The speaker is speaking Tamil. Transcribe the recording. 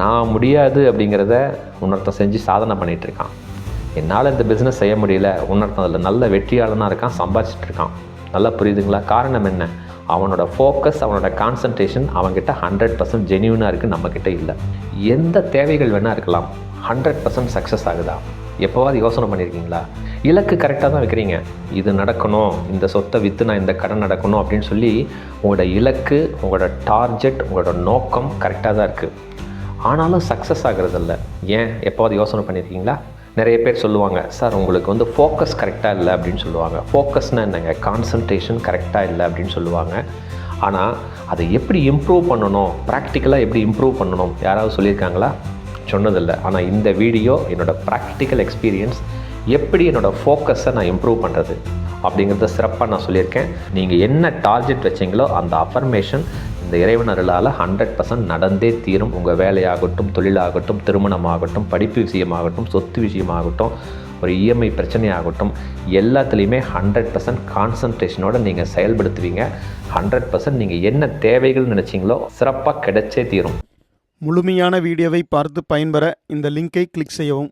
நான் முடியாது அப்படிங்கிறத உன்னர்த்தம் செஞ்சு சாதனை பண்ணிகிட்ருக்கான். என்னால் இந்த பிஸ்னஸ் செய்ய முடியல. உன்னர்த்தம் அதில் நல்ல வெற்றியாளனாக இருக்கான் சம்பாதிச்சிட்டு இருக்கான் நல்லா புரியுதுங்களா? காரணம் என்ன? அவனோட ஃபோக்கஸ் அவனோட கான்சன்ட்ரேஷன் அவன்கிட்ட ஹண்ட்ரட் பர்சன்ட் ஜென்யூனாக இருக்குது நம்மக்கிட்ட இல்லை. எந்த தேவைகள் வேணால் இருக்கலாம். ஹண்ட்ரட் பர்சன்ட் சக்ஸஸ் ஆகுதா? எப்போவாது யோசனை பண்ணியிருக்கீங்களா? இலக்கு கரெக்டாக தான் வைக்கிறீங்க. இது நடக்கணும் இந்த சொத்தை விற்று நான் இந்த கடன் நடக்கணும் அப்படின்னு சொல்லி உங்களோட இலக்கு உங்களோட டார்கெட் உங்களோட நோக்கம் கரெக்டாக தான் இருக்குது ஆனாலும் சக்ஸஸ் ஆகிறதில்ல. ஏன்? எப்போவாது யோசனை பண்ணியிருக்கீங்களா நிறைய பேர் சொல்லுவாங்க சார் உங்களுக்கு வந்து ஃபோக்கஸ் கரெக்டாக இல்லை அப்படின்னு சொல்லுவாங்க. ஃபோக்கஸ்னால் என்னங்க? கான்சன்ட்ரேஷன் கரெக்டாக இல்லை அப்படின்னு சொல்லுவாங்க. ஆனால் அதை எப்படி இம்ப்ரூவ் பண்ணணும்? ப்ராக்டிக்கலாக எப்படி இம்ப்ரூவ் பண்ணணும்? யாராவது சொல்லியிருக்காங்களா? சொன்னதில்லை. ஆனால் இந்த வீடியோ என்னோடய ப்ராக்டிக்கல் எக்ஸ்பீரியன்ஸ் எப்படி என்னோடய ஃபோக்கஸை நான் இம்ப்ரூவ் பண்ணுறது அப்படிங்கிறத சிறப்பாக நான் சொல்லியிருக்கேன். நீங்கள் என்ன டார்கெட் வச்சீங்களோ அந்த அஃபர்மேஷன் இந்த இறைவன் அருளால் ஹண்ட்ரட் பர்சன்ட் நடந்தே தீரும். உங்கள் வேலையாகட்டும் தொழிலாகட்டும் திருமணமாகட்டும் படிப்பு விஷயமாகட்டும் சொத்து விஷயமாகட்டும் ஒரு இஎம்ஐ பிரச்சனையாகட்டும் எல்லாத்துலேயுமே ஹண்ட்ரட் பர்சன்ட் கான்சன்ட்ரேஷனோடு நீங்கள் செயல்படுத்துவீங்க. ஹண்ட்ரட் பர்சன்ட் நீங்கள் என்ன தேவைகள் நினச்சிங்களோ சிறப்பாக கிடைச்சே தீரும். முழுமையான வீடியோவை பார்த்து பயன்பெற இந்த லிங்கை கிளிக் செய்யவும்.